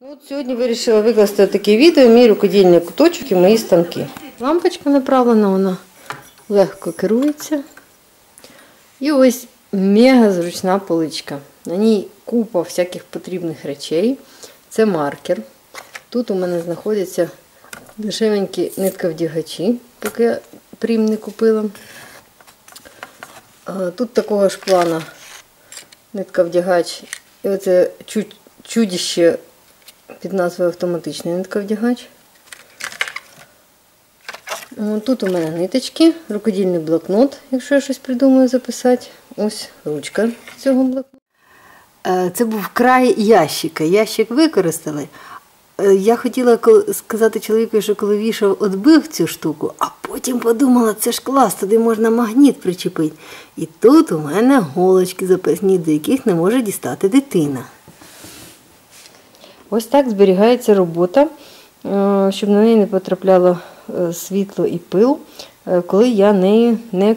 Ну, От сьогодні вирішила викласти таке відео, мій рукодільний куточок і мої станки. Лампочка направлена, вона легко керується. І ось мега зручна поличка. На ній купа всяких потрібних речей. Це маркер. Тут у мене знаходяться дешевенькі нитковдягачі, поки я прім не купила. Тут такого ж плана нитковдягач. І оце чу- чудіще під назвою автоматичний нитковдягач. Тут у мене ниточки, рукодільний блокнот, якщо я щось придумаю записати. Ось ручка цього блокноту. Е, Це був край ящика. Ящик використали. Е, Я хотіла сказати чоловіку, що коли вішав, відбив цю штуку, а потім подумала, це ж клас, туди можна магніт причепити. І тут у мене голочки запасні, до яких не може дістати дитина. Ось так зберігається робота, е, щоб на неї не потрапляло е, світло і пил, е, коли я нею не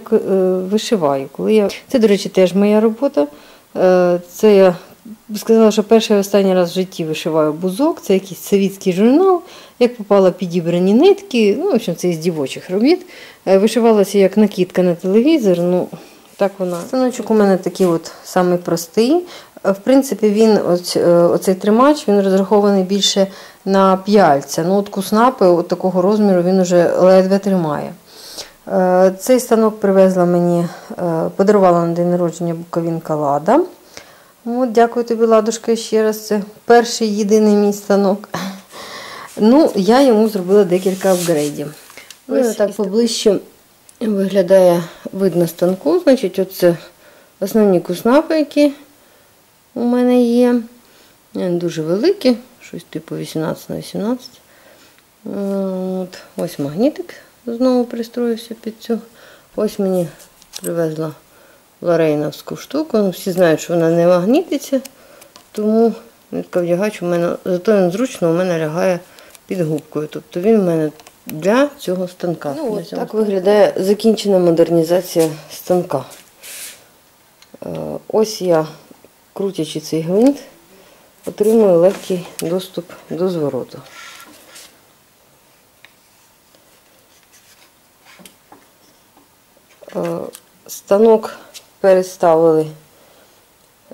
вишиваю. Коли я... Це, до речі, теж моя робота. Це я сказала, що перший і останній раз в житті вишиваю бузок. Це якийсь совітський журнал. Як попала підібрані нитки, ну, в общем, це із дівочих робіт. Вишивалася як накидка на телевізор. Ну, так вона. Станочок у мене такий от самий простий. В принципі, він, ось, е, оцей тримач, він розрахований більше на п'яльця. Ну, от куснапи от такого розміру він уже ледве тримає. Е, Цей станок привезла мені, е, подарувала на день народження Буковінка Лада. От, дякую тобі, Ладушка, ще раз. Це перший єдиний мій станок. Ну, я йому зробила декілька апгрейдів. Ось так поближче виглядає видно станку. Значить, оце основні куснапи, які у мене є. Дуже великі, щось типу 18 на 18. От, ось магнітик знову пристроївся під цю. Ось мені привезла лорейновську штуку. Ну, всі знають, що вона не магнітиться, тому нитковдягач у мене, зато він зручно у мене лягає під губкою. Тобто він у мене для цього станка. Ну, от так виглядає закінчена модернізація станка. Е, Ось я, крутячи цей гвинт, отримую легкий доступ до звороту. Е, Станок переставили.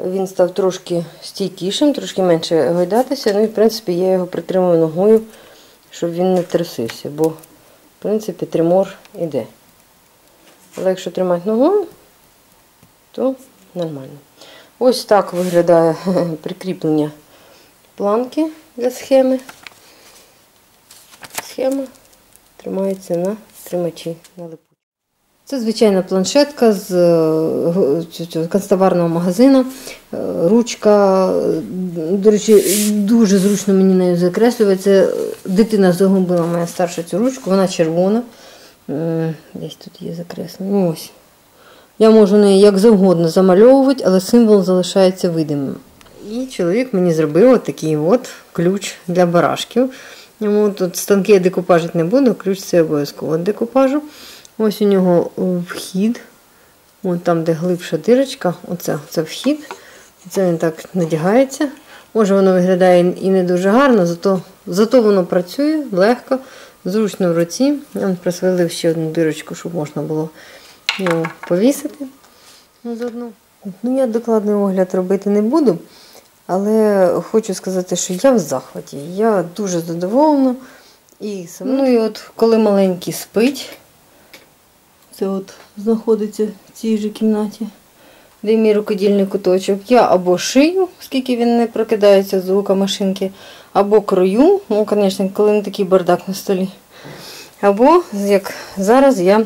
Він став трошки стійкішим, трошки менше гойдатися. Ну і в принципі я його притримую ногою, щоб він не трясився, бо в принципі тримор іде. Але якщо тримати ногою, то нормально. Ось так виглядає прикріплення планки для схеми. Схема тримається на тримачі на липучці. Це звичайна планшетка з е, канцтоварного магазину. Е, Ручка, е, до речі, дуже зручно мені нею закреслюється. Дитина загубила моя старша цю ручку, вона червона. Десь тут є закреслення. Ну, Ось. Я можу неї як завгодно замальовувати, але символ залишається видимим. І чоловік мені зробив такий от ключ для барашків. Йому тут станки я декупажити не буду, ключ це обов'язково декупажу. Ось у нього вхід. Ось там, де глибша дирочка, оце це вхід. Це він так надягається. Може, воно виглядає і не дуже гарно, зато, зато воно працює легко, зручно в руці. Я присвилив ще одну дирочку, щоб можна було його повісити. Ну. Ну, я докладний огляд робити не буду, але хочу сказати, що я в захваті. Я дуже задоволена. І сам... Ну і от коли маленький спить, це от знаходиться в цій же кімнаті, де мій рукодільний куточок. Я або шию, оскільки він не прокидається з звука машинки, або крою, ну, звісно, коли не такий бардак на столі. Або, як зараз, я